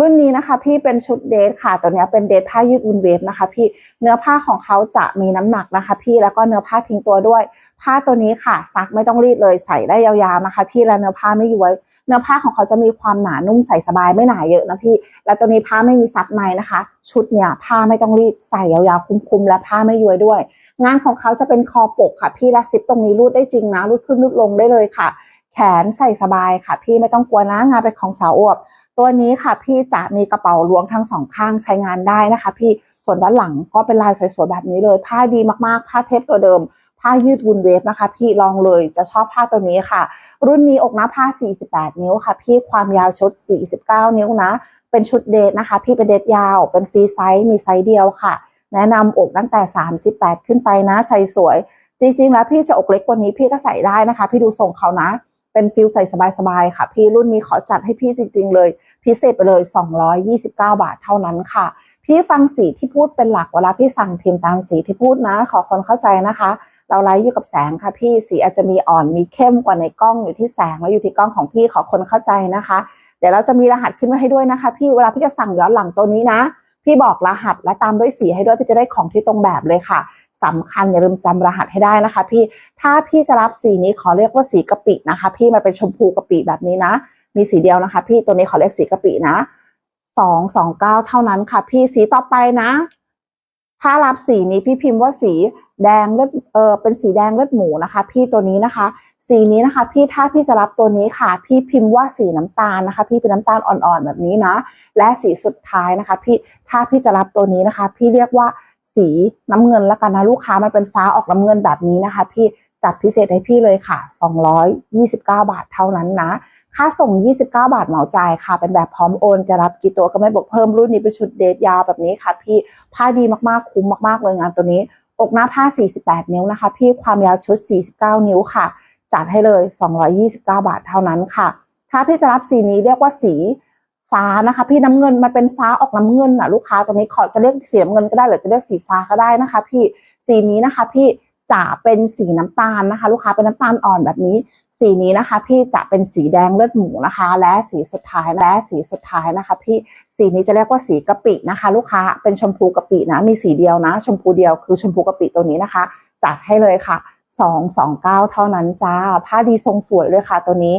รุ่นนี้นะคะ พี่เป็นชุดเดทค่ะ ตัวนี้เป็นเดทผ้ายืดอุ่นเวฟนะคะ พี่เนื้อผ้าของเขาจะมีน้ำหนักนะคะ พี่แล้วก็เนื้อผ้าทิ้งตัวด้วย ผ้าตัวนี้ค่ะ ซักไม่ต้องรีดเลยใส่ได้ยาวๆนะคะ พี่และเนื้อผ้าไม่ย้วย เนื้อผ้าของเขาจะมีความหนานุ่มใส่สบายไม่หนาเยอะนะพี่ และตัวนี้ผ้าไม่มีซับในนะคะ ชุดเนี่ยผ้าไม่ต้องรีดใส่ยาวๆคุ้มๆและผ้าไม่ย้วยด้วย งานของเขาจะเป็นคอปกค่ะ พี่และซิปตรงนี้รูดได้จริงนะรูดขึ้นรูดลงได้เลยค่ะ แขนใส่สบายค่ะ พี่ไม่ต้องกลัวนะงานเป็นของสาวอวบ ตัวนี้ค่ะพี่จะมีกระเป๋าล้วงทั้งสองข้างใช้งานได้นะคะ พี่ส่วนด้านหลังก็เป็นลายสวยๆแบบนี้เลย ผ้าดีมากๆ ผ้าเทปตัวเดิม ผ้ายืดวุนเวฟนะคะ พี่ลองเลยจะชอบผ้าตัวนี้ค่ะ รุ่นนี้อกหน้าผ้า 48 นิ้วค่ะ พี่ความยาวชุด 49 นิ้วนะ เป็นชุดเดทนะคะ พี่เป็นเดทยาว เป็นฟรีไซส์มีไซส์เดียวค่ะ แนะนำอกตั้งแต่ 38 ขึ้นไปนะใส่สวย จริงๆ แล้วพี่จะอกเล็กกว่านี้พี่ก็ใส่ได้นะคะ พี่ดูทรงเขานะ เป็นฟิลใส่สบายๆค่ะ พี่รุ่นนี้ขอจัดให้พี่จริง ๆ เลย พิเศษไปเลย 229 บาทเท่านั้นค่ะ พี่ฟังสีที่พูดเป็นหลักเวลาพี่สั่งพิมพ์ตามสีที่พูดนะ ขอคนเข้าใจนะคะ เราไลฟ์อยู่กับแสงค่ะพี่สีอาจจะมีอ่อนมีเข้มกว่าในกล้องอยู่ที่แสงแล้วอยู่ที่กล้องของพี่ขอคนเข้าใจนะคะ เดี๋ยวเราจะมีรหัสขึ้นมาให้ด้วยนะคะ พี่เวลาพี่จะสั่งย้อนหลังตัวนี้นะ พี่บอกรหัสและตามด้วยสีให้ด้วยพี่จะได้ของที่ตรงแบบเลยค่ะ สำคัญอย่าลืมจำรหัสให้ได้นะคะ พี่ถ้าพี่จะรับสีนี้ขอเรียกว่าสีกะปินะคะ พี่มันเป็นชมพูกะปิแบบนี้นะ มีสีเดียวนะคะ พี่ตัวนี้ขอเรียกสีกะปินะสองสองเก้าเท่านั้นค่ะ พี่สีต่อไปนะ ถ้ารับสีนี้พี่พิมพ์ว่าสีแดงเลือดเออเป็นสีแดงเลือดหมูนะคะ พี่ตัวนี้นะคะ สีนี้นะคะ พี่ถ้าพี่จะรับตัวนี้ค่ะ พี่พิมพ์ว่าสีน้ำตาลนะคะ พี่เป็นน้ำตาลอ่อนๆแบบนี้นะ และสีสุดท้ายนะคะ พี่ถ้าพี่จะรับตัวนี้นะคะ พี่เรียกว่า สีน้ำเงินแล้วกันนะลูกค้ามันเป็นฟ้าออกน้ำเงินแบบนี้นะคะ พี่จัดพิเศษให้พี่เลยค่ะ 229 บาทเท่านั้นนะค่าส่ง 29 บาทเหมาจ่ายค่ะ เป็นแบบพร้อมโอน จะรับกี่ตัวก็ไม่บอกเพิ่มรุ่นนี้เป็นชุดเดทยาวแบบนี้ค่ะ พี่ผ้าดีมากๆคุ้มมากๆเลยงานตัวนี้ อกหน้าผ้า 48 นิ้วนะคะ พี่ความยาวชุด 49 นิ้วค่ะ จัดให้เลย 229 บาทเท่านั้นค่ะ ถ้าพี่จะรับสีนี้เรียกว่าสี ฟ้านะคะ พี่น้ำเงินมันเป็นฟ้าออกน้ำเงินนะลูกค้าตัวนี้ขอจะเรียกสีน้ำเงินก็ได้หรือจะเรียกสีฟ้าก็ได้นะคะ พี่สีนี้นะคะ พี่จะเป็นสีน้ำตาลนะคะ ลูกค้าเป็นน้ำตาลอ่อนแบบนี้ สีนี้นะคะ พี่จะเป็นสีแดงเลือดหมูนะคะ และสีสุดท้ายและสีสุดท้ายนะคะ พี่สีนี้จะเรียกว่าสีกะปินะคะ ลูกค้าเป็นชมพูกะปินะมีสีเดียวนะ ชมพูเดียวคือชมพูกะปิตัวนี้นะคะ จัดให้เลยค่ะ229เท่านั้นจ้าผ้าดีทรงสวยเลยค่ะตัวนี้